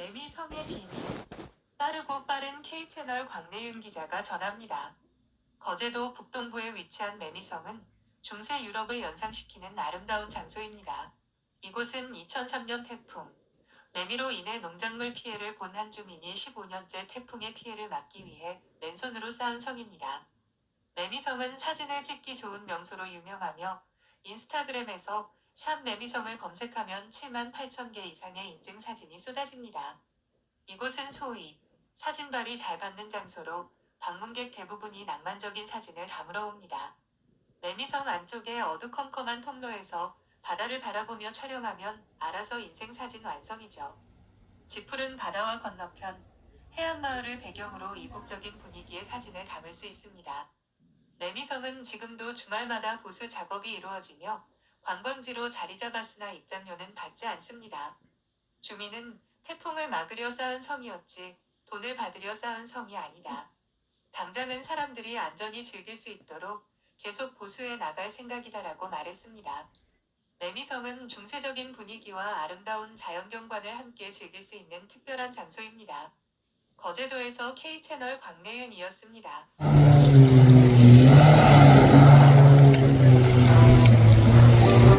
매미성의 비밀. 빠르고 빠른 K채널 광래윤 기자가 전합니다. 거제도 북동부에 위치한 매미성은 중세 유럽을 연상시키는 아름다운 장소입니다. 이곳은 2003년 태풍, 매미로 인해 농작물 피해를 본 한 주민이 15년째 태풍의 피해를 막기 위해 맨손으로 쌓은 성입니다. 매미성은 사진을 찍기 좋은 명소로 유명하며 인스타그램에서 샵 매미성을 검색하면 7만 8천 개 이상의 인증 사진이 쏟아집니다. 이곳은 소위 사진발이 잘 받는 장소로 방문객 대부분이 낭만적인 사진을 담으러 옵니다. 매미성 안쪽의 어두컴컴한 통로에서 바다를 바라보며 촬영하면 알아서 인생 사진 완성이죠. 짚푸른 바다와 건너편 해안마을을 배경으로 이국적인 분위기의 사진을 담을 수 있습니다. 매미성은 지금도 주말마다 보수 작업이 이루어지며 관광지로 자리 잡았으나 입장료는 받지 않습니다. 주민은 태풍을 막으려 쌓은 성이었지 돈을 받으려 쌓은 성이 아니다. 당장은 사람들이 안전히 즐길 수 있도록 계속 보수해 나갈 생각이다라고 말했습니다. 매미성은 중세적인 분위기와 아름다운 자연경관을 함께 즐길 수 있는 특별한 장소입니다. 거제도에서 K채널 광래윤이었습니다.